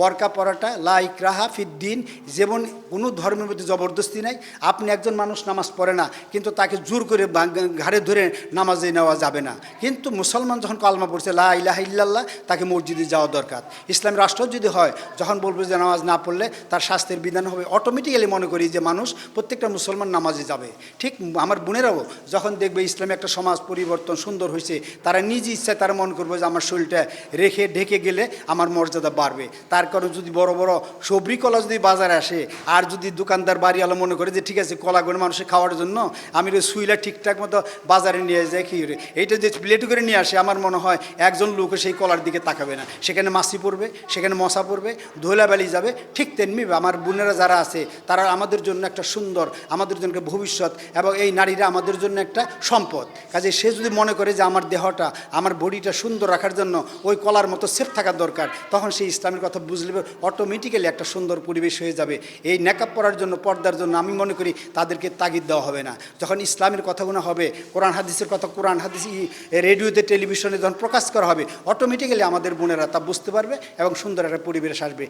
বরকা পরাটা like রাহা ফিদ্দিন যেমন কোনো ধর্মের মধ্যে জবরদস্তি নাই, আপনি একজন মানুষ নামাজ পড়ে না, কিন্তু তাকে জোর করে ঘাড়ে ধরে নামাজে নেওয়া যাবে না। কিন্তু মুসলমান যখন কালমা পড়ছে, লা ইলাহা ইল্লাল্লাহ, তাকে মসজিদে যাওয়া দরকার। ইসলাম রাষ্ট্র যদি হয়, যখন বলবে যে নামাজ না পড়লে তার শাস্তির বিধান হবে অটোমেটিক্যালি মনে করি যে মানুষ প্রত্যেকটা মুসলমান নামাজে যাবে। ঠিক আমার বোনেরাও যখন দেখবে ইসলামে একটা সমাজ পরিবর্তন সুন্দর হয়েছে, তারা নিজ ইচ্ছায় তারা মনে করবে যে আমার শরীরটা রেখে ঢেকে গেলে আমার মর্যাদা বাড়বে। তার কারণ যদি বড় বড় সবরি কলা যদি বাজারে আসে, আর যদি দোকানদার বাড়িওয়ালা মনে করে যে, ঠিক আছে কলাগুলো মানুষের খাওয়ার জন্য আমি ওই সুইলা ঠিকঠাক মতো বাজারে নিয়ে যাই, কি এইটা যে প্লেট করে নিয়ে আসে, আমার মনে হয় একজন লোক সেই কলার দিকে তাকাবে না। সেখানে মাছি পড়বে, সেখানে মশা পড়বে, ধুলাবালি যাবে, ঠিক তেমনি আমার বোনেরা যারা আছে, তারা আমাদের জন্য একটা সুন্দর, আমাদের জন্য ভবিষ্যৎ এবং এই নারীরা আমাদের জন্য একটা সম্পদ। কাজে সে যদি মনে করে যে, আমার দেহটা, আমার বডিটা সুন্দর রাখার জন্য ওই কলার মতো সেফ থাকা দরকার তখন সেই ইসলামের কথা বুঝলে অটোমেটিক্যালি একটা সুন্দর পরিবেশ হয়ে যাবে। এই নেকাপ পড়ার জন্য, পর্দার জন্য আমি মনে করি তাদেরকে তাগিদ দেওয়া হবে না। যখন ইসলামের কথাগুলো হবে, কোরআন হাদিসের কথা, কোরআন হাদিস রেডিওতে, টেলিভিশনে যখন প্রকাশ করা হবে অটোমেটিক্যালি আমাদের বোনেরা তা বুঝতে পারবে এবং সুন্দর একটা পরিবেশ আসবে।